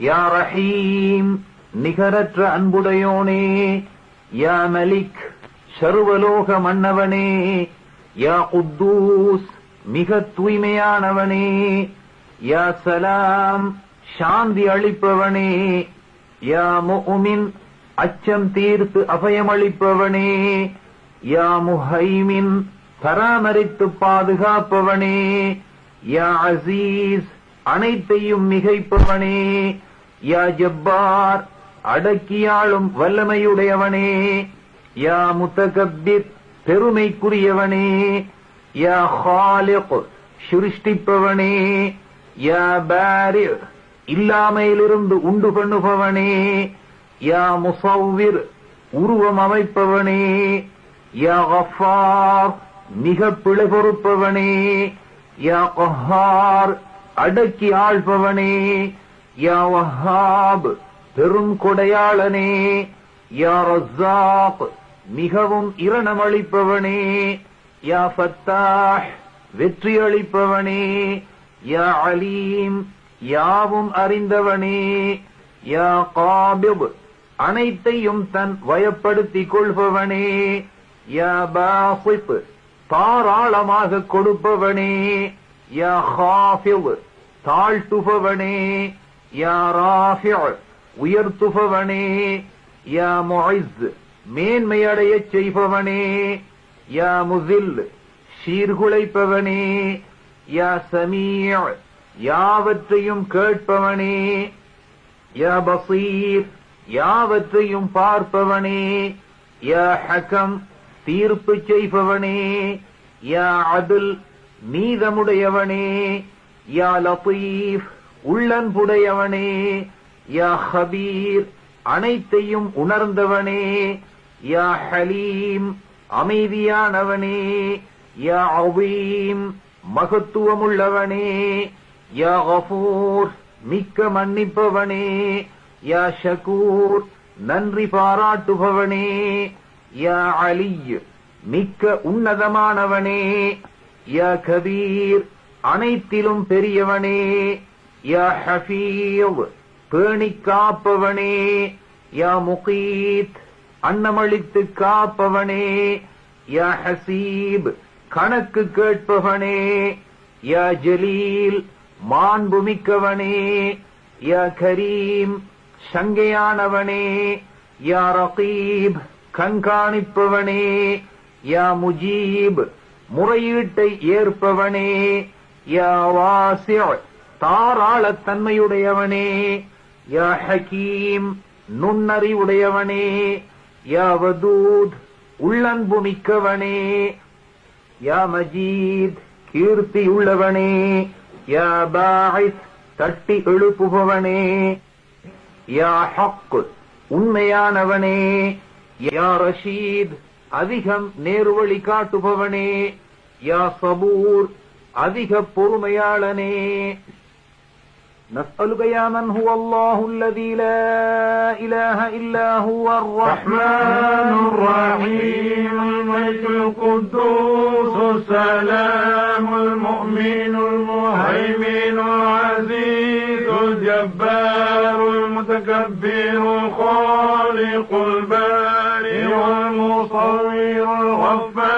யா ரஹீம் நிகரற்ற அன்புடையோனே யா மலிக் சர்வலோக மன்னவனே யா குத்தூஸ் மிக தூய்மையானவனே யா சலாம் சாந்தி அளிப்பவனே யா முஃமின் அச்சம் தீர்த்து அபயமளிப்பவனே யா முஹைமின் பராமரித்து பாதுகாப்பவனே யா அசீஸ் அனைத்தையும் மிகைப்பவனே. யா ஜப்பார் அடக்கியாளும் வல்லமையுடையவனே. யா முத்தகப்பிர் பெருமைக்குரியவனே. யா ஹாலிக் சிருஷ்டிப்பவனே. யா பாரி இல்லாமையிலிருந்து உண்டு பண்ணுபவனே. யா முசவ்விர் உருவம் அமைப்பவனே. யா கஃபார் மிக பிழை பொறுப்பவனே யா கஹார் அடக்கி ஆழ்பவனே யா வஹாப் பெரும் கொடையாளனே யா ரஸாக் மிகவும் இரணமளிப்பவனே யா ஃபத்தாஹ் வெற்றி அளிப்பவனே யா அலீம் யாவும் அறிந்தவனே யா காபிப் அனைத்தையும் தன் வயப்படுத்திக் கொள்பவனே யா பாசிப் தாராளமாக கொடுப்பவனே. யா ஹாஃபிவ் தாழ்த்துபவனே யா ராஃபி உயர்த்துபவனே யா மொய்ஸ் மேன்மையடைய செய்பவனே யா முசில் சீர்குலைப்பவனே யா சமீ யாவற்றையும் கேட்பவனே யா பசீர் யாவற்றையும் பார்ப்பவனே யா ஹகம் தீர்ப்பு செய்பவனே யா அதில் நீதமுடையவனே யா லத்தீஃப் உள்ளன்புடையவனே யா ஹபீர் அனைத்தையும் உணர்ந்தவனே யா ஹலீம் அமைதியானவனே யா அவீம் மகத்துவமுள்ளவனே யா கஃபூர் மிக்க மன்னிப்பவனே யா ஷகூர் நன்றி பாராட்டுபவனே யா அலி மிக்க உன்னதமானவனே. யா கபீர் அனைத்திலும் பெரியவனே. யா ஹஃபீவ் பேணிக் காப்பவனே. யா முகீத் அன்னமளித்து காப்பவனே. யா ஹசீப் கணக்கு கேட்பவனே. யா ஜலீல் மாண்புமிக்கவனே யா கரீம் சங்கையானவனே. யா ரகீப் கண்காணிப்பவனே. யா முஜீப் முறையீட்டை ஏற்பவனே யா தாராளத்தன்மையுடையவனே யா ஹக்கீம் நுண்ணறிவுடையவனே யா வதூத் உள்ளன்பு மிக்கவனே யா மஜீத் கீர்த்தி உள்ளவனே யா பாயித் தட்டி எழுப்புபவனே யா ஹக் உண்மையானவனே யா ரஷீத் அதிகம் நேர்வழி காட்டுபவனே யா சபூர் அதிக பொறுமையாளனே نسألك يا من هو الله الذي لا إله إلا هو الرحمن الرحيم الملك القدوس السلام المؤمن المهيمن العزيز الجبار المتكبر الخالق البارئ والمصور الغفار